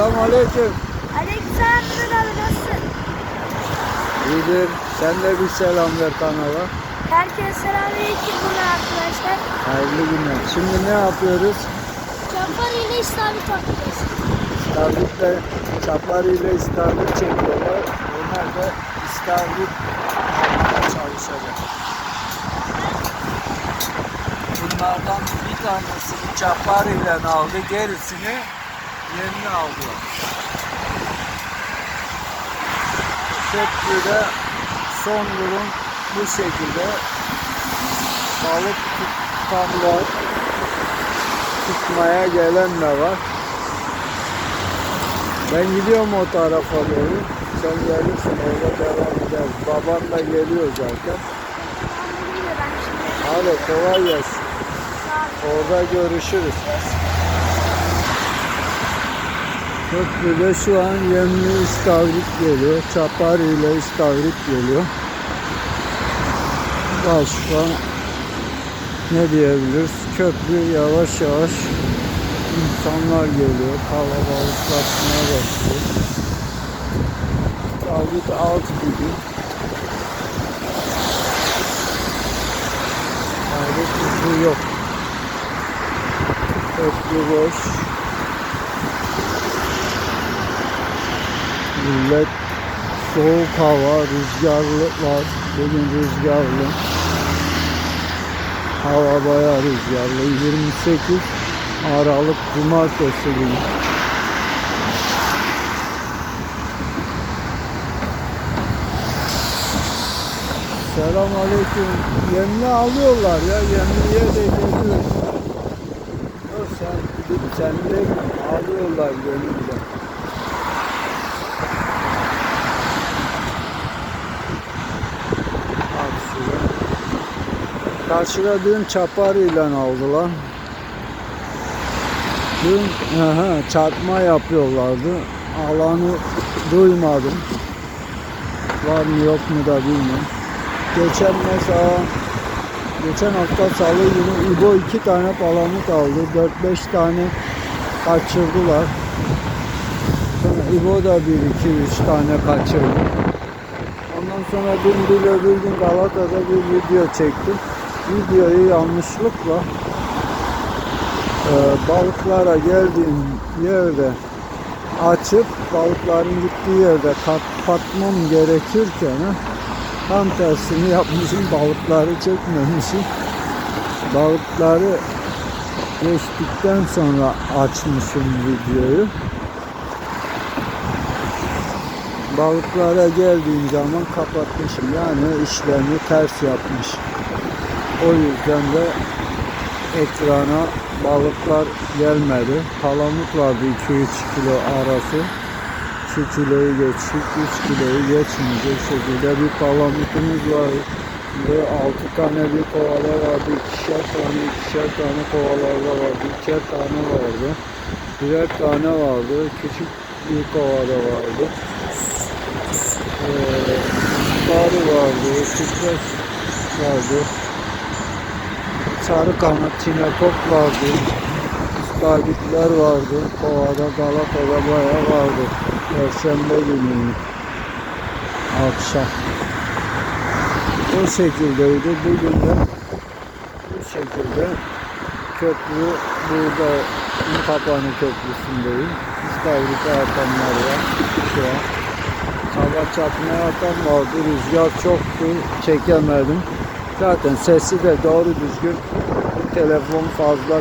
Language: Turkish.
Selam aleyküm. Aleykümselam Mehmet abi nasılsın? İyidir. Sen de bir selam ver kanala. Herkese selamünaleyküm bunlar arkadaşlar. Hayırlı günler. Şimdi ne yapıyoruz? Campar ile İstavrit bakacağız. İstavritle, çaplar ile istavrit çekiyorlar. Onlar da istavrit çalışacak. Bunlardan bir tanesini çapar ile aldı, gerisini yerini aldılar. Köprüde son durum bu şekilde. Balık tutanlar, tutmaya gelen de var. Ben gidiyorum o tarafa doğru. Sen gelirsin orada devam ederiz. Babam da geliyor zaten. Hadi kolay gelsin. Orada görüşürüz. Köprüde şu an yemli istavrit geliyor. Çapar ile istavrit geliyor. Başka ne diyebiliriz? Köprü yavaş yavaş insanlar geliyor. Kalabalıklaşmaya başlıyor. İstavrit alt gibi. Ayrı tuzu yok. Köprü boş. Millet soğuk hava, rüzgarlı var. Bugün rüzgarlı. Hava bayağı rüzgarlı. 28 Aralık Cumartesi günü. Selam aleyküm. Yemli alıyorlar ya. Yemliye de geliyor. Yok sen sen de alıyorlar yemliyle. Karşıda. Karşıda dün çapar ilan aldılar. Dün aha, çarpma yapıyorlardı. Alanı duymadım. Var mı yok mu da bilmiyorum. Geçen mesela geçen hafta salı günü İbo iki tane palamut aldı. 4-5 tane kaçırdılar. Sonra İbo da bir iki üç tane kaçırdı. Ondan sonra dün bir öbür gün Galata'da bir video çektim. Videoyu yanlışlıkla e, balıklara geldiğim yerde açıp balıkların gittiği yerde kapatmam gerekirken tam tersini yapmışım balıkları çekmemişim. Balıkları geçtikten sonra açmışım videoyu. Balıklara geldiğim zaman kapatmışım yani işlemi ters yapmış o yüzden de ekrana balıklar gelmedi. Palamut vardı 2-3 kilo arası. 2 kiloyu geçtik, 3 kiloyu geçmeyecek şekilde bir palamutumuz var. Ve 6 tane bir kovala vardı, ikişer tane, ikişer tane kovalarda vardı, ikişer tane vardı. Birer tane vardı, küçük bir kovada vardı. Ee, sarı vardı, tüpres vardı sarı kanat çinekop vardı. İstavritler vardı. Kovada Galata'da bayağı vardı. Perşembe günü akşam. O şekildeydi. Bugün de bu şekilde köprü burada Kapanı Köprüsü'ndeyim. İstavrite atanlar var şu an. Hava çarpmaya atan vardı. Rüzgar çoktu. Çekemedim. Zaten sesi de doğru düzgün. Telefon fazla